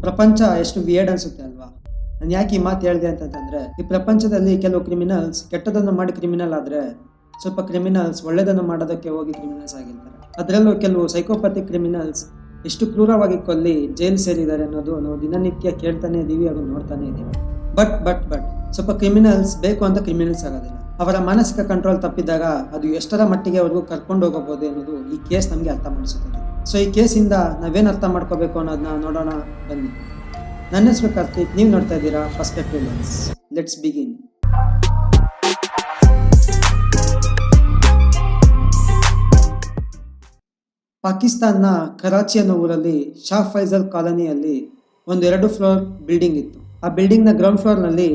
ಪ್ರಪಂಚ ಎಷ್ಟು ವಿಯರ್ಡ್ ಅನ್ಸುತ್ತೆ ಅಲ್ವಾ? ನಾನು ಯಾಕೆ ಈ ಮಾತು ಹೇಳಿದೆ ಅಂತಂದ್ರೆ ಈ ಪ್ರಪಂಚದಲ್ಲಿ ಕೆಲವು ಕ್ರಿಮಿನಲ್ಸ್ ಕೆಟ್ಟದನ್ನು ಮಾಡಿ ಕ್ರಿಮಿನಲ್ ಆದ್ರೆ, ಸ್ವಲ್ಪ ಕ್ರಿಮಿನಲ್ಸ್ ಒಳ್ಳೆಯದನ್ನು ಮಾಡೋದಕ್ಕೆ ಹೋಗಿ ಕ್ರಿಮಿನಲ್ಸ್ ಆಗಿರ್ತಾರೆ. ಅದರಲ್ಲೂ ಕೆಲವು ಸೈಕೋಪತಿ ಕ್ರಿಮಿನಲ್ಸ್ ಎಷ್ಟು ಕ್ರೂರವಾಗಿ ಕೊಲ್ಲಿ ಜೈಲ್ ಸೇರಿದ್ದಾರೆ ಅನ್ನೋದು ನಾವು ದಿನನಿತ್ಯ ಕೇಳ್ತಾನೆ ಇದೀವಿ ಹಾಗೂ ನೋಡ್ತಾನೆ ಇದ್ದೀವಿ ಬಟ್ ಬಟ್ ಬಟ್ ಸ್ವಲ್ಪ ಕ್ರಿಮಿನಲ್ಸ್ ಬೇಕು ಅಂತ ಕ್ರಿಮಿನಲ್ಸ್ ಆಗೋದಿಲ್ಲ. ಅವರ ಮಾನಸಿಕ ಕಂಟ್ರೋಲ್ ತಪ್ಪಿದಾಗ ಅದು ಎಷ್ಟರ ಮಟ್ಟಿಗೆ ಅವ್ರಿಗೂ ಕರ್ಕೊಂಡು ಹೋಗಬಹುದು ಅನ್ನೋದು ಈ ಕೇಸ್ ನಮಗೆ ಅರ್ಥ ಮಾಡಿಸುತ್ತದೆ ಸೊ ಈ ಕೇಸಿಂದ ನಾವೇನು ಅರ್ಥ ಮಾಡ್ಕೋಬೇಕು ಅನ್ನೋದನ್ನ ನೋಡೋಣ, ಬನ್ನಿ. ನನ್ನ ಹೆಸರು ಕಾರ್ತಿಕ್, ನೀವು ನೋಡ್ತಾ ಇದ್ದೀರಾ ಪರ್ಸ್ಪೆಕ್ಟಿವ್ ಲೆನ್ಸ್ ಲೆಟ್ಸ್ ಬಿಗಿನ್ ಪಾಕಿಸ್ತಾನ್ನ ಕರಾಚಿ ಅನ್ನೋ ಊರಲ್ಲಿ ಶಾ ಫೈಜಲ್ ಕಾಲೋನಿಯಲ್ಲಿ ಒಂದು ಎರಡು ಫ್ಲೋರ್ ಬಿಲ್ಡಿಂಗ್ ಇತ್ತು. ಆ ಬಿಲ್ಡಿಂಗ್ನ ಗ್ರೌಂಡ್ ಫ್ಲೋರ್ನಲ್ಲಿ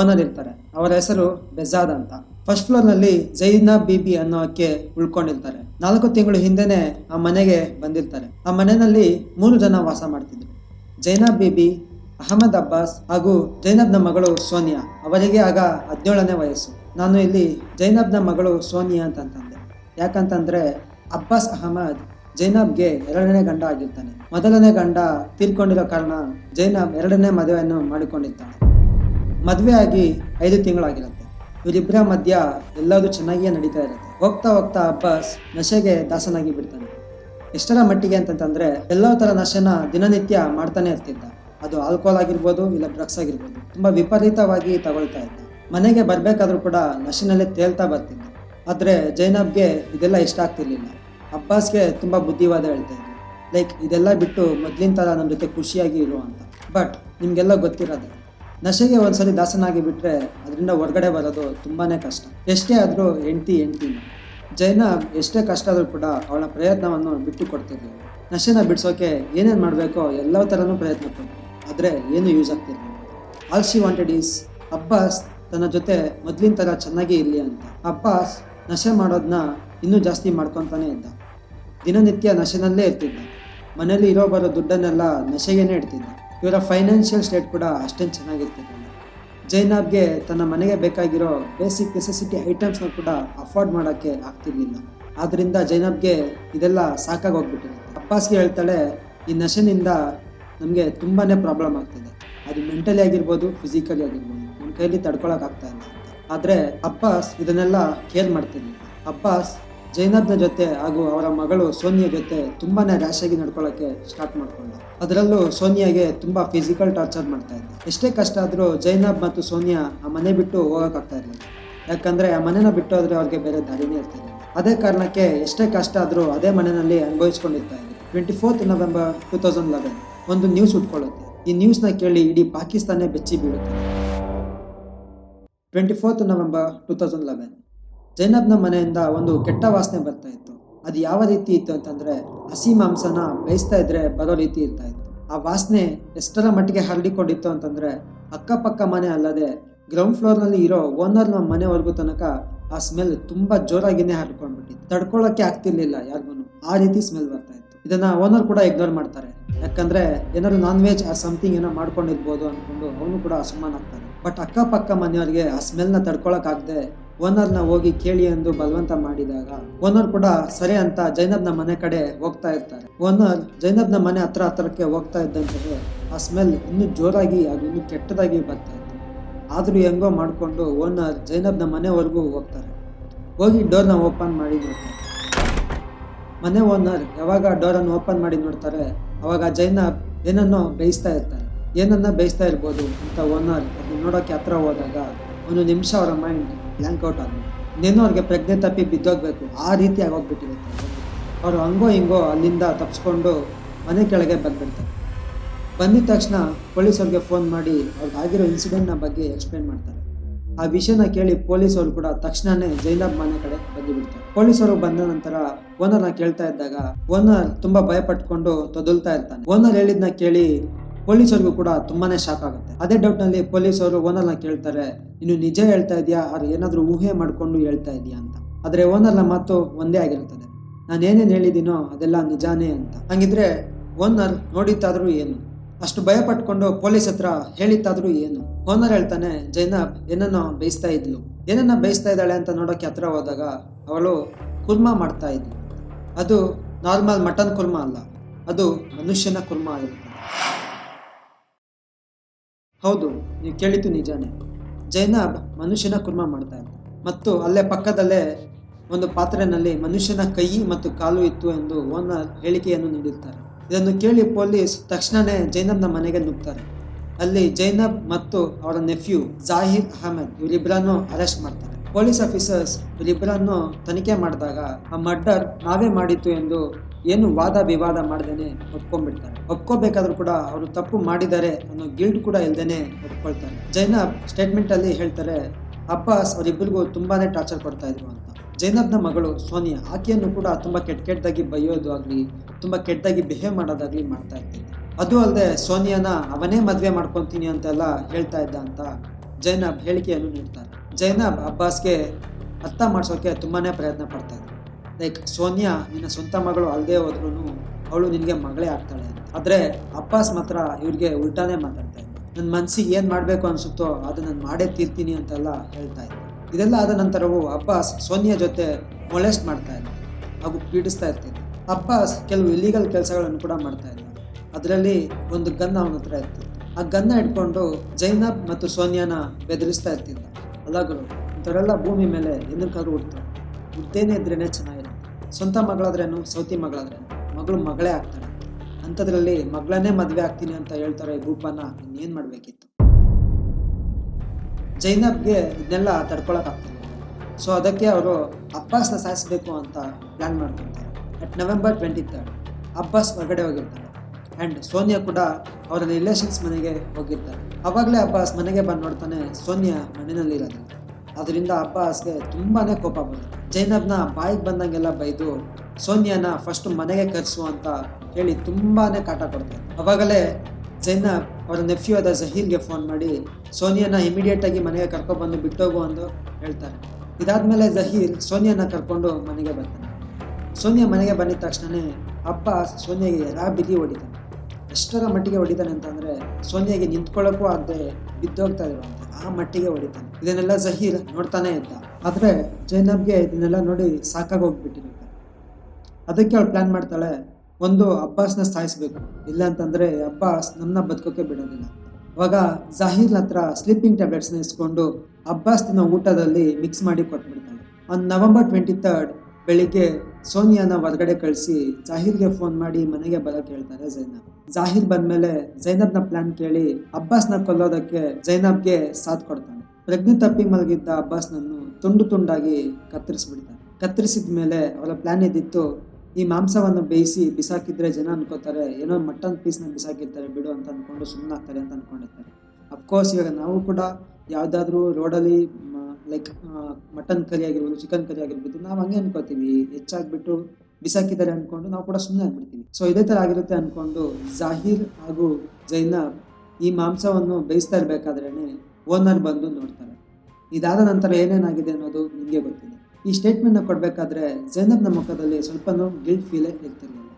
ಓನರ್ ಇರ್ತಾರೆ. ಅವರ ಹೆಸರು ಬೆಜಾದ್ ಅಂತ. ಫಸ್ಟ್ ಫ್ಲೋರ್ನಲ್ಲಿ ಜೈನಾ ಬಿಬಿ ಅನ್ನೋ ಆಕೆ ಉಳ್ಕೊಂಡಿರ್ತಾರೆ. ನಾಲ್ಕು ತಿಂಗಳು ಹಿಂದೆನೆ ಆ ಮನೆಗೆ ಬಂದಿರ್ತಾರೆ. ಆ ಮನೆಯಲ್ಲಿ ಮೂರು ಜನ ವಾಸ ಮಾಡ್ತಿದ್ರು. ಜೈನಬ್ ಬಿಬಿ, ಅಹಮದ್ ಅಬ್ಬಾಸ್ ಹಾಗೂ ಜೈನಬ್ನ ಮಗಳು ಸೋನಿಯಾ. ಅವರಿಗೆ ಆಗ ಹದಿನೇಳನೇ ವಯಸ್ಸು. ನಾನು ಇಲ್ಲಿ ಜೈನಬ್ನ ಮಗಳು ಸೋನಿಯಾ ಅಂತಂತಂದೆ. ಯಾಕಂತಂದ್ರೆ ಅಬ್ಬಾಸ್ ಅಹಮದ್ ಜೈನಬ್ಗೆ ಎರಡನೇ ಗಂಡ ಆಗಿರ್ತಾನೆ. ಮೊದಲನೇ ಗಂಡ ತೀರ್ಕೊಂಡಿರೋ ಕಾರಣ ಜೈನಬ್ ಎರಡನೇ ಮದುವೆಯನ್ನು ಮಾಡಿಕೊಂಡಿರ್ತಾಳೆ. ಮದುವೆ ಆಗಿ ಐದು ತಿಂಗಳಾಗಿರುತ್ತೆ. ಇವರಿಬ್ಬರ ಮಧ್ಯ ಎಲ್ಲದೂ ಚೆನ್ನಾಗಿಯೇ ನಡೀತಾ ಇರುತ್ತೆ. ಹೋಗ್ತಾ ಹೋಗ್ತಾ ಅಬ್ಬಾಸ್ ನಶೆಗೆ ದಾಸನಾಗಿ ಬಿಡ್ತಾನೆ. ಎಷ್ಟರ ಮಟ್ಟಿಗೆ ಅಂತಂತಂದ್ರೆ ಎಲ್ಲೋ ತರ ನಶೆನ ದಿನನಿತ್ಯ ಮಾಡ್ತಾನೆ ಇರ್ತಿದ್ದ. ಅದು ಆಲ್ಕೋಹಾಲ್ ಆಗಿರ್ಬೋದು ಇಲ್ಲ ಡ್ರಗ್ಸ್ ಆಗಿರ್ಬೋದು. ತುಂಬಾ ವಿಪರೀತವಾಗಿ ತಗೊಳ್ತಾ ಇದ್ದ. ಮನೆಗೆ ಬರ್ಬೇಕಾದ್ರೂ ಕೂಡ ನಶೆನಲ್ಲೇ ತೇಲ್ತಾ ಬರ್ತಿದ್ದ. ಆದ್ರೆ ಜೈನಬ್ಗೆ ಇದೆಲ್ಲ ಇಷ್ಟ ಆಗ್ತಿರ್ಲಿಲ್ಲ. ಅಬ್ಬಾಸ್ಗೆ ತುಂಬಾ ಬುದ್ಧಿವಾದ ಹೇಳ್ತಾ ಇದ್ರು. ಲೈಕ್ ಇದೆಲ್ಲ ಬಿಟ್ಟು ಮೊದ್ಲಿನ ತರ ನಮ್ಮ ಜೊತೆ ಖುಷಿಯಾಗಿ ಇರು ಅಂತ. ಬಟ್ ನಿಮ್ಗೆಲ್ಲ ಗೊತ್ತಿರೋದು. ನಶೆಗೆ ಒಂದ್ಸರಿ ದಾಸನಾಗಿ ಬಿಟ್ರೆ ಅದರಿಂದ ಹೊರಗಡೆ ಬರೋದು ತುಂಬಾನೇ ಕಷ್ಟ. ಎಷ್ಟೇ ಆದ್ರೂ ಹೆಂಡ್ತಿ ಹೆಂಡ್ತಿನ ಜೈನ ಎಷ್ಟೇ ಕಷ್ಟ ಆದರೂ ಕೂಡ ಅವಳ ಪ್ರಯತ್ನವನ್ನು ಬಿಟ್ಟು ಕೊಡ್ತಿರ್ಲಿಲ್ಲ ನಶೆನ ಬಿಡ್ಸೋಕೆ ಏನೇನು ಮಾಡಬೇಕೋ ಎಲ್ಲ ಥರನೂ ಪ್ರಯತ್ನ ಪಡ್ತಾರೆ ಆದರೆ ಏನು ಯೂಸ್ ಆಗ್ತಿರಲಿಲ್ಲ all she wanted is Abbas ತನ್ನ ಜೊತೆ ಮೊದಲಿನ ಥರ ಚೆನ್ನಾಗಿ ಇರಲಿ ಅಂತ. ಅಬ್ಬಾಸ್ ನಶೆ ಮಾಡೋದನ್ನ ಇನ್ನೂ ಜಾಸ್ತಿ ಮಾಡ್ಕೊತಾನೆ ಇದ್ದ. ದಿನನಿತ್ಯ ನಶೆನಲ್ಲೇ ಇರ್ತಿದ್ದ. ಮನೇಲಿ ಇರೋ ಬರೋ ದುಡ್ಡನ್ನೆಲ್ಲ ನಶೆಗೇನೆ ಇಡ್ತಿದ್ದ. ಇವರ ಫೈನಾನ್ಷಿಯಲ್ ಸ್ಟೇಟ್ ಕೂಡ ಅಷ್ಟೇನು ಚೆನ್ನಾಗಿರ್ತಿರಲಿಲ್ಲ ಜೈನಾಬ್ಗೆ ತನ್ನ ಮನೆಗೆ ಬೇಕಾಗಿರೋ ಬೇಸಿಕ್ ನೆಸೆಸಿಟಿ ಐಟಮ್ಸ್ನ ಕೂಡ ಅಫೋರ್ಡ್ ಮಾಡೋಕ್ಕೆ ಆಗ್ತಿರ್ಲಿಲ್ಲ. ಆದ್ದರಿಂದ ಜೈನಬ್ಗೆ ಇದೆಲ್ಲ ಸಾಕಾಗಿ ಹೋಗ್ಬಿಟ್ಟಿರುತ್ತೆ ಅಪ್ಪಾಸ್ಗೆ ಹೇಳ್ತಾಳೆ, ಈ ನಶೆನಿಂದ ನಮಗೆ ತುಂಬಾ ಪ್ರಾಬ್ಲಮ್ ಆಗ್ತಿದೆ. ಅದು ಮೆಂಟಲಿ ಆಗಿರ್ಬೋದು, ಫಿಸಿಕಲಿ ಆಗಿರ್ಬೋದು. ನಮ್ಮ ಕೈಯಲ್ಲಿ ತಡ್ಕೊಳಕ್ಕಾಗ್ತಾ ಇಲ್ಲ ಆದ್ರೆ ಅಬ್ಬಾಸ್ ಇದನ್ನೆಲ್ಲ ಕೇರ್ ಮಾಡ್ತಿರ್ಲಿಲ್ಲ. ಅಬ್ಬಾಸ್ ಜೈನಬ್ನ ಜೊತೆ ಹಾಗೂ ಅವರ ಮಗಳು ಸೋನಿಯಾ ಜೊತೆ ತುಂಬಾನೇ ರ್ಯಾಶ್ ಆಗಿ ಸ್ಟಾರ್ಟ್ ಮಾಡ್ಕೊಂಡ. ಅದರಲ್ಲೂ ಸೋನಿಯಾಗೆ ತುಂಬಾ ಫಿಸಿಕಲ್ ಟಾರ್ಚರ್ ಮಾಡ್ತಾ ಇದ್ದ. ಎಷ್ಟೇ ಕಷ್ಟ ಆದ್ರೂ ಜೈನಬ್ ಮತ್ತು ಸೋನಿಯಾ ಆ ಮನೆ ಬಿಟ್ಟು ಹೋಗೋಕ್ಕಾಗ್ತಾ ಇರಲಿಲ್ಲ. ಯಾಕಂದ್ರೆ ಆ ಮನೆನ ಬಿಟ್ಟು ಆದರೆ ಅವ್ರಿಗೆ ಬೇರೆ ದಾರಿನೇ ಇರ್ತಾರೆ ಅದೇ ಕಾರಣಕ್ಕೆ ಎಷ್ಟೇ ಕಷ್ಟ ಆದ್ರೂ ಅದೇ ಮನೆಯಲ್ಲಿ ಅನುಭವಿಸ್ಕೊಂಡಿರ್ತಾ ಇದ್ರು twenty fourth November two thousand eleven ಒಂದು ನ್ಯೂಸ್ ಉಟ್ಕೊಳ್ಳುತ್ತೆ. ಈ ನ್ಯೂಸ್ನ ಕೇಳಿ ಇಡೀ ಪಾಕಿಸ್ತಾನೇ ಬೆಚ್ಚಿ ಬೀಳುತ್ತೆ. Twenty fourth November two thousand eleven ಜೈನಬ್ನ ಮನೆಯಿಂದ ಒಂದು ಕೆಟ್ಟ ವಾಸನೆ ಬರ್ತಾ ಇತ್ತು. ಅದು ಯಾವ ರೀತಿ ಇತ್ತು ಅಂತಂದ್ರೆ, ಹಸಿ ಮಾಂಸನ ಬೇಯಿಸ್ತಾ ಇದ್ರೆ ಬರೋ ರೀತಿ ಇರ್ತಾ ಇತ್ತು. ಆ ವಾಸನೆ ಎಷ್ಟರ ಮಟ್ಟಿಗೆ ಹರಡಿಕೊಂಡಿತ್ತು ಅಂತಂದ್ರೆ, ಅಕ್ಕಪಕ್ಕ ಮನೆ ಅಲ್ಲದೆ ಗ್ರೌಂಡ್ ಫ್ಲೋರ್ನಲ್ಲಿ ಇರೋ ಓನರ್ ನಮ್ಮ ಮನೆವರೆಗೂ ತನಕ ಆ ಸ್ಮೆಲ್ ತುಂಬಾ ಜೋರಾಗಿನೇ ಹರಡ್ಕೊಂಡ್ಬಿಟ್ಟಿತ್ತು ತಡ್ಕೊಳ್ಳೋಕೆ ಆಗ್ತಿರ್ಲಿಲ್ಲ ಯಾರಿಗೂ ಆ ರೀತಿ ಸ್ಮೆಲ್ ಬರ್ತಾ ಇತ್ತು. ಇದನ್ನ ಓನರ್ ಕೂಡ ಇಗ್ನೋರ್ ಮಾಡ್ತಾರೆ. ಯಾಕಂದ್ರೆ, ಏನಾದ್ರು ನಾನ್ ವೆಜ್ ಆ ಸಮಥಿಂಗ್ ಏನೋ ಮಾಡ್ಕೊಂಡಿರ್ಬೋದು ಅನ್ಕೊಂಡು ಅವನು ಕೂಡ ಅಸಮಾನಾಗ್ತಾನೆ ಬಟ್ ಅಕ್ಕಪಕ್ಕ ಮನೆಯವರಿಗೆ ಆ ಸ್ಮೆಲ್ನ ತಡ್ಕೊಳಕ್ ಆಗದೆ ಓನರ್ನ ಹೋಗಿ ಕೇಳಿ ಎಂದು ಬಲವಂತ ಮಾಡಿದಾಗ, ಓನರ್ ಕೂಡ ಸರಿ ಅಂತ ಜೈನಬ್ನ ಮನೆ ಕಡೆ ಹೋಗ್ತಾ ಇರ್ತಾರೆ. ಓನರ್ ಜೈನಬ್ನ ಮನೆ ಹತ್ರ ಹತ್ರಕ್ಕೆ ಹೋಗ್ತಾ ಇದ್ದಂತೆ ಆ ಸ್ಮೆಲ್ ಇನ್ನೂ ಜೋರಾಗಿ ಅದು ಇನ್ನೂ ಕೆಟ್ಟದಾಗಿ ಬರ್ತಾ ಇತ್ತು. ಆದರೂ ಹೆಂಗೋ ಮಾಡಿಕೊಂಡು ಓನರ್ ಜೈನಬ್ನ ಮನೆವರೆಗೂ ಹೋಗ್ತಾರೆ. ಹೋಗಿ ಡೋರ್ನ ಓಪನ್ ಮಾಡಿ ನೋಡ್ತಾರೆ. ಮನೆ ಓನರ್ ಯಾವಾಗ ಡೋರನ್ನು ಓಪನ್ ಮಾಡಿ ನೋಡ್ತಾರೆ, ಅವಾಗ ಜೈನಬ್ ಏನನ್ನೋ ಬೇಯಿಸ್ತಾ ಇರ್ತಾರೆ. ಏನನ್ನ ಬೇಯಿಸ್ತಾ ಇರ್ಬೋದು ಅಂತ ಓನರ್ ಅದನ್ನ ನೋಡೋಕೆ ಹತ್ರ ಹೋದಾಗ ಒಂದು ನಿಮಿಷ ಅವರ ಮೈಂಡ್ ಬ್ಲ್ಯಾಂಕ್ ಔಟ್ ಆಗುತ್ತೆ ಇನ್ನೇನೋ ಅವ್ರಿಗೆ ಪ್ರಜ್ಞೆ ತಪ್ಪಿ ಬಿದ್ದೋಗ್ಬೇಕು. ಆ ರೀತಿ ಆಗೋಗ್ಬಿಟ್ಟಿರುತ್ತೆ ಅವರು ಹಂಗೋ ಹಿಂಗೋ ಅಲ್ಲಿಂದ ತಪ್ಪಿಸ್ಕೊಂಡು ಮನೆ ಕೆಳಗೆ ಬಂದ್ಬಿಡ್ತಾರೆ. ಬಂದಿದ ತಕ್ಷಣ ಪೊಲೀಸವ್ರಿಗೆ ಫೋನ್ ಮಾಡಿ ಅವ್ರಿಗೆ ಆಗಿರೋ ಇನ್ಸಿಡೆಂಟ್ನ ಬಗ್ಗೆ ಎಕ್ಸ್ಪ್ಲೈನ್ ಮಾಡ್ತಾರೆ. ಆ ವಿಷಯನ ಕೇಳಿ ಪೊಲೀಸರು ಕೂಡ ತಕ್ಷಣನೇ ಜೈನಬ್ ಮನೆ ಕಡೆ ಬಂದುಬಿಡ್ತಾರೆ. ಪೊಲೀಸರು ಬಂದ ನಂತರ ಓನರ್ನ ಕೇಳ್ತಾ ಇದ್ದಾಗ ಓನರ್ ತುಂಬಾ ಭಯ ಪಟ್ಕೊಂಡು ತೊದಲ್ತಾ ಇರ್ತಾನೆ. ಓನರ್ ಹೇಳಿದ್ನ ಕೇಳಿ ಪೊಲೀಸರಿಗೂ ಕೂಡ ತುಂಬಾನೇ ಶಾಕ್ ಆಗುತ್ತೆ. ಅದೇ ಡೌಟ್ನಲ್ಲಿ ಪೊಲೀಸರು ಓನರ್ನ ಕೇಳ್ತಾರೆ, ಇನ್ನು ನಿಜ ಹೇಳ್ತಾ ಇದೆಯಾ? ಅವ್ರು ಏನಾದ್ರೂ ಊಹೆ ಮಾಡಿಕೊಂಡು ಹೇಳ್ತಾ ಇದೆಯಾ? ಅಂತ. ಆದ್ರೆ ಓನರ್ನ ಮಾತು ಒಂದೇ ಆಗಿರುತ್ತದೆ. ನಾನು ಏನೇನು ಹೇಳಿದ್ದೀನೋ ಅದೆಲ್ಲ ನಿಜಾನೇ ಅಂತ. ಹಂಗಿದ್ರೆ ಓನರ್ ನೋಡಿತ್ತಾದ್ರೂ ಏನು? ಅಷ್ಟು ಭಯ ಪಟ್ಕೊಂಡು ಪೊಲೀಸ್ ಹತ್ರ ಹೇಳಿತ್ತಾದ್ರೂ ಏನು? ಓನರ್ ಹೇಳ್ತಾನೆ, ಜೈನಬ್, ಏನನ್ನ ಬೇಯಿಸ್ತಾ ಇದ್ಲು? ಏನನ್ನ ಬೇಯಿಸ್ತಾ ಇದ್ದಾಳೆ ಅಂತ ನೋಡೋಕೆ ಹತ್ರ ಹೋದಾಗ ಅವಳು ಕುರ್ಮಾ ಮಾಡ್ತಾ ಇದ್ಲು. ಅದು ನಾರ್ಮಲ್ ಮಟನ್ ಕುರ್ಮಾ ಅಲ್ಲ, ಅದು ಮನುಷ್ಯನ ಕುರ್ಮಾ ಆಗಿರುತ್ತೆ ಹೌದು, ನೀವು ಕೇಳಿದ್ದು ನಿಜಾನೇ. ಜೈನಬ್ ಮನುಷ್ಯನ ಕುರ್ಮ ಮಾಡ್ತಾ ಇದ್ದ. ಮತ್ತು ಅಲ್ಲೇ ಪಕ್ಕದಲ್ಲೇ ಒಂದು ಪಾತ್ರೆನಲ್ಲಿ ಮನುಷ್ಯನ ಕೈ ಮತ್ತು ಕಾಲು ಇತ್ತು ಎಂದು ಓನರ್ ಹೇಳಿಕೆಯನ್ನು ನೀಡುತ್ತಾರೆ ಇದನ್ನು ಕೇಳಿ ಪೊಲೀಸ್ ತಕ್ಷಣವೇ ಜೈನಬ್ನ ಮನೆಗೆ ನುಗ್ತಾರೆ. ಅಲ್ಲಿ ಜೈನಬ್ ಮತ್ತು ಅವರ ನೆಫ್ಯೂ ಜಾಹಿರ್ ಅಹಮದ್ ಇವರಿಬ್ಬರನ್ನು ಅರೆಸ್ಟ್ ಮಾಡ್ತಾರೆ. ಪೊಲೀಸ್ ಆಫೀಸರ್ಸ್ ಇವರಿಬ್ಬರನ್ನು ತನಿಖೆ ಮಾಡಿದಾಗ ಆ ಮರ್ಡರ್ ನಾವೇ ಮಾಡಿತ್ತು ಎಂದು ಏನು ವಾದ ವಿವಾದ ಮಾಡ್ದೇನೆ ಒಪ್ಕೊಂಡ್ಬಿಡ್ತಾರೆ. ಒಪ್ಕೋಬೇಕಾದ್ರೂ ಕೂಡ ಅವರು ತಪ್ಪು ಮಾಡಿದ್ದಾರೆ ಅನ್ನೋ ಗಿಲ್ಡ್ ಕೂಡ ಇಲ್ದೇನೆ ಒಪ್ಕೊಳ್ತಾರೆ. ಜೈನಬ್ ಸ್ಟೇಟ್ಮೆಂಟ್ ಅಲ್ಲಿ ಹೇಳ್ತಾರೆ ಅಬ್ಬಾಸ್ ಅವರಿಬ್ಬರಿಗೂ ತುಂಬಾನೇ ಟಾರ್ಚರ್ ಕೊಡ್ತಾ ಇದ್ರು ಅಂತ. ಜೈನಬ್ನ ಮಗಳು ಸೋನಿಯಾ, ಆಕೆಯನ್ನು ಕೂಡ ತುಂಬಾ ಕೆಟ್ಟ ಕೆಟ್ಟದಾಗಿ ಬೈಯೋದು ಆಗ್ಲಿ, ತುಂಬಾ ಕೆಟ್ಟದಾಗಿ ಬಿಹೇವ್ ಮಾಡೋದಾಗ್ಲಿ ಮಾಡ್ತಾ ಇರ್ತಿದ್ದ ಅದು ಅಲ್ಲದೆ ಸೋನಿಯಾನ ಅವನೇ ಮದ್ವೆ ಮಾಡ್ಕೊಂತೀನಿ ಅಂತೆಲ್ಲ ಹೇಳ್ತಾ ಇದ್ದ ಅಂತ ಜೈನಬ್ ಹೇಳಿಕೆಯನ್ನು ನೀಡ್ತಾರೆ. ಜೈನಬ್ ಅಬ್ಬಾಸ್ಗೆ ಅರ್ಥ ಮಾಡ್ಸೋಕೆ ತುಂಬಾನೇ ಪ್ರಯತ್ನ ಪಡ್ತಾ ಲೈಕ್ ಸೋನಿಯಾ, ನಿನ್ನ ಸ್ವಂತ ಮಗಳು ಅಲ್ಲದೆ ಹೋದ್ರು ಅವಳು ನಿನಗೆ ಮಗಳೇ ಆಗ್ತಾಳೆ ಆದ್ರೆ ಅಬ್ಬಾಸ್ ಮಾತ್ರ ಇವ್ರಿಗೆ ಉಲ್ಟಾನೇ ಮಾತಾಡ್ತಾ ಇದ್ದ ನನ್ನ ಮನಸ್ಸಿಗೆ ಏನು ಮಾಡಬೇಕು ಅನಿಸುತ್ತೋ ಅದು ನಾನು ಮಾಡೇ ತೀರ್ತೀನಿ ಅಂತೆಲ್ಲ ಹೇಳ್ತಾ ಇದ್ದ ಇದೆಲ್ಲ ಆದ ನಂತರವೂ ಅಪ್ಪಾಸ್ ಸೋನಿಯಾ ಜೊತೆ ಮೊಲೆಸ್ಟ್ ಮಾಡ್ತಾ ಇದ್ದ ಹಾಗೂ ಪೀಡಿಸ್ತಾ ಇರ್ತಿದ್ದ ಅಪ್ಪಾಸ್ ಕೆಲವು ಇಲ್ಲಿಗಲ್ ಕೆಲಸಗಳನ್ನು ಕೂಡ ಮಾಡ್ತಾ ಇದ್ದ ಅದರಲ್ಲಿ ಒಂದು ಗನ್ ಅವನ ಹತ್ರ ಇತ್ತು. ಆ ಗನ್ನ ಇಟ್ಕೊಂಡು ಜೈನಬ್ ಮತ್ತು ಸೋನಿಯಾನ ಬೆದರಿಸ್ತಾ ಇರ್ತಿದ್ದ ಅಲ್ಲಾಗಲು ಇಂಥವರೆಲ್ಲ ಭೂಮಿ ಮೇಲೆ ಏನಕ್ಕಾದ್ರೂ ಹುಡ್ತಾರೆ ಹುಡ್ತೇನೆ ಇದ್ರೇ ಚೆನ್ನಾಗಿರುತ್ತೆ. ಸ್ವಂತ ಮಗಳಾದ್ರೇನು, ಸೌತಿ ಮಗಳಾದ್ರೇನು? ಮಗಳು ಮಗಳೇ ಆಗ್ತಾಳೆ. ಅಂಥದ್ರಲ್ಲಿ ಮಗಳನ್ನೇ ಮದುವೆ ಆಗ್ತೀನಿ ಅಂತ ಹೇಳ್ತಾರೆ ಭೂಪನ ಇನ್ನೇನು ಮಾಡಬೇಕಿತ್ತು? ಜೈನಬ್ಗೆ ಇದನ್ನೆಲ್ಲ ತಡ್ಕೊಳಕ್ಕಾಗ್ತಿಲ್ಲ ಸೊ ಅದಕ್ಕೆ ಅವರು ಅಬ್ಬಾಸ್ನ ಸಾಯಿಸಬೇಕು ಅಂತ ಪ್ಲ್ಯಾನ್ ಮಾಡ್ಕೊತಾರೆ at November twenty third Abbas ಹೊರಗಡೆ ಹೋಗಿರ್ತಾರೆ ಆ್ಯಂಡ್ ಸೋನಿಯಾ ಕೂಡ ಅವರ ರಿಲೇಷನ್ಸ್ ಮನೆಗೆ ಹೋಗಿರ್ತಾರೆ ಅವಾಗಲೇ ಅಬ್ಬಾಸ್ ಮನೆಗೆ ಬಂದು ನೋಡ್ತಾನೆ ಸೋನಿಯಾ ಮನೆಯಲ್ಲಿ ಇರೋದಿಲ್ಲ ಅದರಿಂದ ಅಬ್ಬಾಸ್ಗೆ ತುಂಬಾ ಕೋಪ ಬರುತ್ತೆ. ಜೈನಬ್ನ ಬಾಯಿಗೆ ಬಂದಂಗೆಲ್ಲ ಬೈದು ಸೋನಿಯಾನ ಫಸ್ಟ್ ಮನೆಗೆ ಕರೆಸು ಅಂತ ಹೇಳಿ ತುಂಬಾನೇ ಕಾಟ ಕೊಡ್ತಾರೆ. ಅವಾಗಲೇ ಜೈನಬ್ ಅವರ ನೆಫ್ಯೂ ಆದ ಜಹೀರ್ಗೆ ಫೋನ್ ಮಾಡಿ ಸೋನಿಯಾನ ಇಮಿಡಿಯೇಟ್ ಆಗಿ ಮನೆಗೆ ಕರ್ಕೊಬಂದು ಬಿಟ್ಟೋಗು ಅಂತ ಹೇಳ್ತಾರೆ. ಇದಾದ್ಮೇಲೆ ಜಹೀರ್ ಸೋನಿಯಾನ ಕರ್ಕೊಂಡು ಮನೆಗೆ ಬರ್ತಾನೆ. ಸೋನಿಯಾ ಮನೆಗೆ ಬಂದಿದ ತಕ್ಷಣನೇ ಅಪ್ಪ ಸೋನಿಯಾಗೆ ಎಲ್ಲ ಬಿಗಿ ಹೊಡಿತಾನೆ. ಎಷ್ಟರ ಮಟ್ಟಿಗೆ ಹೊಡಿತಾನೆ ಅಂತಂದ್ರೆ ಸೋನಿಯಾಗೆ ನಿಂತ್ಕೊಳ್ಳೋಕ್ಕೂ ಆಗದೆ ಬಿದ್ದೋಗ್ತಾ ಇರುವಂತೆ ಆ ಮಟ್ಟಿಗೆ ಹೊಡಿತಾನೆ. ಇದನ್ನೆಲ್ಲ ಜಹೀರ್ ನೋಡ್ತಾನೆ ಇದ್ದ. ಆದ್ರೆ ಜೈನಬ್ಗೆ ಇದನ್ನೆಲ್ಲ ನೋಡಿ ಸಾಕಾಗೋಗ್ಬಿಟ್ಟಿರುತ್ತೆ ಅದಕ್ಕೆ ಅವಳು ಪ್ಲಾನ್ ಮಾಡ್ತಾಳೆ, ಒಂದು ಅಬ್ಬಾಸ್ನ ಸಾಯಿಸ್ಬೇಕು. ಇಲ್ಲ ಅಂತಂದ್ರೆ ಅಬ್ಬಾಸ್ ನಮ್ಮನ್ನ ಬದುಕೋಕೆ ಬಿಡೋದಿಲ್ಲ. ಅವಾಗ ಜಾಹೀರ್ ಹತ್ರ ಸ್ಲೀಪಿಂಗ್ ಟ್ಯಾಬ್ಲೆಟ್ಸ್ನ ಇಸ್ಕೊಂಡು ಅಬ್ಬಾಸ್ ತಿನ್ನೋ ಊಟದಲ್ಲಿ ಮಿಕ್ಸ್ ಮಾಡಿ ಕೊಟ್ಬಿಡ್ತಾಳೆ. ಆ ನವೆಂಬರ್ ಟ್ವೆಂಟಿ ತರ್ಡ್ ಬೆಳಿಗ್ಗೆ ಸೋನಿಯಾನ ಹೊರಗಡೆ ಕಳಿಸಿ ಜಾಹೀರ್ಗೆ ಫೋನ್ ಮಾಡಿ ಮನೆಗೆ ಬರೋಕೆ ಹೇಳ್ತಾರೆ ಜೈನಬ್. ಜಾಹೀರ್ ಬಂದಮೇಲೆ ಜೈನಬ್ನ ಪ್ಲಾನ್ ಕೇಳಿ ಅಬ್ಬಾಸ್ನ ಕೊಲ್ಲೋದಕ್ಕೆ ಜೈನಬ್ಗೆ ಸಾಥ್ ಕೊಡ್ತಾನೆ. ಪ್ರಜ್ಞೆ ತಪ್ಪಿ ಮಲಗಿದ್ದ ಅಬ್ಬಾಸ್ನನ್ನು ತುಂಡು ತುಂಡಾಗಿ ಕತ್ತರಿಸ್ಬಿಡ್ತಾನೆ. ಕತ್ತರಿಸಿದ ಮೇಲೆ ಅವರ ಪ್ಲಾನ್ ಇದ್ದಿತ್ತು ಈ ಮಾಂಸವನ್ನು ಬೇಯಿಸಿ ಬಿಸಾಕಿದ್ರೆ ಜನ ಅನ್ಕೋತಾರೆ, ಏನೋ ಮಟನ್ ಪೀಸ್ನ ಬಿಸಾಕಿರ್ತಾರೆ, ಬಿಡು ಅಂತ ಅನ್ಕೊಂಡು ಸುಮ್ಮನಾಗ್ತಾರೆ ಅಂತ ಅಂದ್ಕೊಂಡಿರ್ತಾರೆ ಅಫ್ಕೋರ್ಸ್ ಇವಾಗ ನಾವು ಕೂಡ ಯಾವುದಾದ್ರೂ ರೋಡಲ್ಲಿ ಲೈಕ್ ಮಟನ್ ಕರಿ ಆಗಿರ್ಬೋದು ಚಿಕನ್ ಕರಿ ಆಗಿರ್ಬೋದು, ನಾವು ಹಂಗೆ ಅನ್ಕೋತೀವಿ. ಹೆಚ್ಚಾಗ್ಬಿಟ್ಟು ಬಿಸಾಕಿದ್ದಾರೆ ಅನ್ಕೊಂಡು ನಾವು ಕೂಡ ಸುಮ್ಮನೆ ಆಗ್ಬಿಡ್ತೀವಿ. ಸೊ ಇದೇ ಥರ ಆಗಿರುತ್ತೆ ಅನ್ಕೊಂಡು ಜಾಹೀರ್ ಹಾಗೂ ಜೈನಬ್ ಈ ಮಾಂಸವನ್ನು ಬೇಯಿಸ್ತಾ ಇರಬೇಕಾದ್ರೇನೆ ಓನರ್ ಬಂದು ನೋಡ್ತಾರೆ. ಇದಾದ ನಂತರ ಏನೇನಾಗಿದೆ ಅನ್ನೋದು ನಿಮಗೆ ಗೊತ್ತಿದೆ ಈ ಸ್ಟೇಟ್ಮೆಂಟ್ನ ಕೊಡಬೇಕಾದ್ರೆ ಜೈನಬ್ನ ಮುಖದಲ್ಲಿ ಸ್ವಲ್ಪನೂ ಗಿಲ್ಟ್ ಫೀಲೇ ಇರ್ತಿರಲಿಲ್ಲ.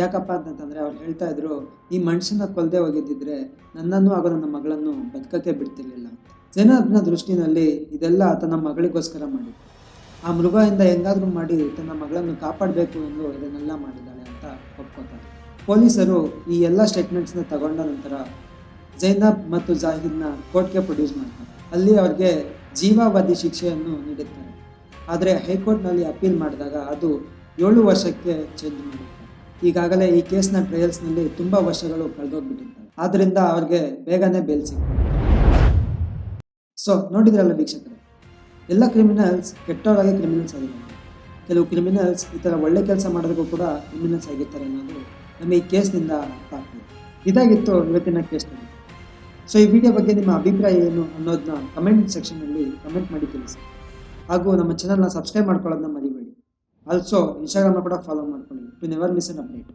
ಯಾಕಪ್ಪ ಅಂತಂತಂದರೆ ಅವ್ರು ಹೇಳ್ತಾ ಇದ್ರು, ಈ ಮನುಷ್ಯನ ಕೊಲ್ಲದೆ ಹೋಗಿದ್ದಿದ್ರೆ ನನ್ನನ್ನು ಹಾಗೂ ನನ್ನ ಮಗಳನ್ನು ಬದುಕಕ್ಕೆ ಬಿಡ್ತಿರ್ಲಿಲ್ಲ ಜೈನಬ್ನ ದೃಷ್ಟಿನಲ್ಲಿ ಇದೆಲ್ಲ ತನ್ನ ಮಗಳಿಗೋಸ್ಕರ ಮಾಡಿ ಆ ಮೃಗದಿಂದ ಹೆಂಗಾದರೂ ಮಾಡಿ ತನ್ನ ಮಗಳನ್ನು ಕಾಪಾಡಬೇಕು ಎಂದು ಇದನ್ನೆಲ್ಲ ಮಾಡಿದ್ದಾಳೆ ಅಂತ ಒಪ್ಕೋತಾರೆ. ಪೊಲೀಸರು ಈ ಎಲ್ಲ ಸ್ಟೇಟ್ಮೆಂಟ್ಸ್ನ ತಗೊಂಡ ನಂತರ ಜೈನಬ್ ಮತ್ತು ಜಾಹಿರ್ನ ಕೋರ್ಟ್ಗೆ ಪ್ರೊಡ್ಯೂಸ್ ಮಾಡ್ತಾರೆ. ಅಲ್ಲಿ ಅವ್ರಿಗೆ ಜೀವಾವಧಿ ಶಿಕ್ಷೆಯನ್ನು ನೀಡುತ್ತಾರೆ. ಆದರೆ ಹೈಕೋರ್ಟ್ನಲ್ಲಿ ಅಪೀಲ್ ಮಾಡಿದಾಗ ಅದು ಏಳು ವರ್ಷಕ್ಕೆ ಚೇಂಜ್ ಮಾಡುತ್ತೆ. ಈಗಾಗಲೇ ಈ ಕೇಸ್ನ ಟ್ರಯಲ್ಸ್ನಲ್ಲಿ ತುಂಬ ವರ್ಷಗಳು ಕಳೆದೋಗ್ಬಿಟ್ಟಿರ್ತಾರೆ ಆದ್ದರಿಂದ ಅವ್ರಿಗೆ ಬೇಗನೆ ಬೇಲ್ ಸಿಗ್ತದೆ. ಸೊ ನೋಡಿದ್ರಲ್ಲ ವೀಕ್ಷಕರು, ಎಲ್ಲ ಕ್ರಿಮಿನಲ್ಸ್ ಕೆಟ್ಟವರಾಗಿ ಕ್ರಿಮಿನಲ್ಸ್ ಆಗಿದ್ದಾರೆ. ಕೆಲವು ಕ್ರಿಮಿನಲ್ಸ್ ಈ ಥರ ಒಳ್ಳೆ ಕೆಲಸ ಮಾಡೋದಕ್ಕೂ ಕೂಡ ಕ್ರಿಮಿನಲ್ಸ್ ಆಗಿರ್ತಾರೆ ಅನ್ನೋದು ನಮ್ಮ ಈ ಕೇಸ್ನಿಂದ ಅರ್ಥ ಆಗ್ತದೆ ಇದಾಗಿತ್ತು ಇವತ್ತಿನ ಕೇಸ್ನಲ್ಲಿ ಸೊ ಈ ವಿಡಿಯೋ ಬಗ್ಗೆ ನಿಮ್ಮ ಅಭಿಪ್ರಾಯ ಏನು ಅನ್ನೋದನ್ನ ಕಮೆಂಟ್ ಸೆಕ್ಷನಲ್ಲಿ ಕಮೆಂಟ್ ಮಾಡಿ ತಿಳಿಸಿ. ಹಾಗೂ ನಮ್ಮ ಚಾನಲ್ನ ಸಬ್ಸ್ಕ್ರೈಬ್ ಮಾಡ್ಕೊಳ್ಳೋದನ್ನ ಮರಿಬೇಡಿ. ಆಲ್ಸೋ ಇನ್ಸ್ಟಾಗ್ರಾಮ್ನ ಕೂಡ ಫಾಲೋ ಮಾಡ್ಕೊಳ್ಳಿ. To never miss an update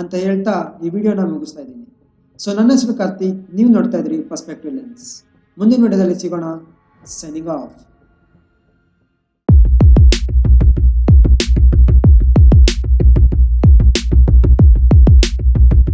ಅಂತ ಹೇಳ್ತಾ ಈ ವಿಡಿಯೋನ ಮುಗಿಸ್ತಾ ಇದ್ದೀನಿ. ಸೊ ನನ್ನ ಹೆಸರು ಕಾರ್ತಿಕ್. ನೀವು ನೋಡ್ತಾ ಇದ್ರಿ ಪರ್ಸ್ಪೆಕ್ಟಿವ್ ಲೆನ್ಸ್ ಮುಂದಿನ ವಿಡಿಯೋದಲ್ಲಿ ಸಿಗೋಣ. Signing off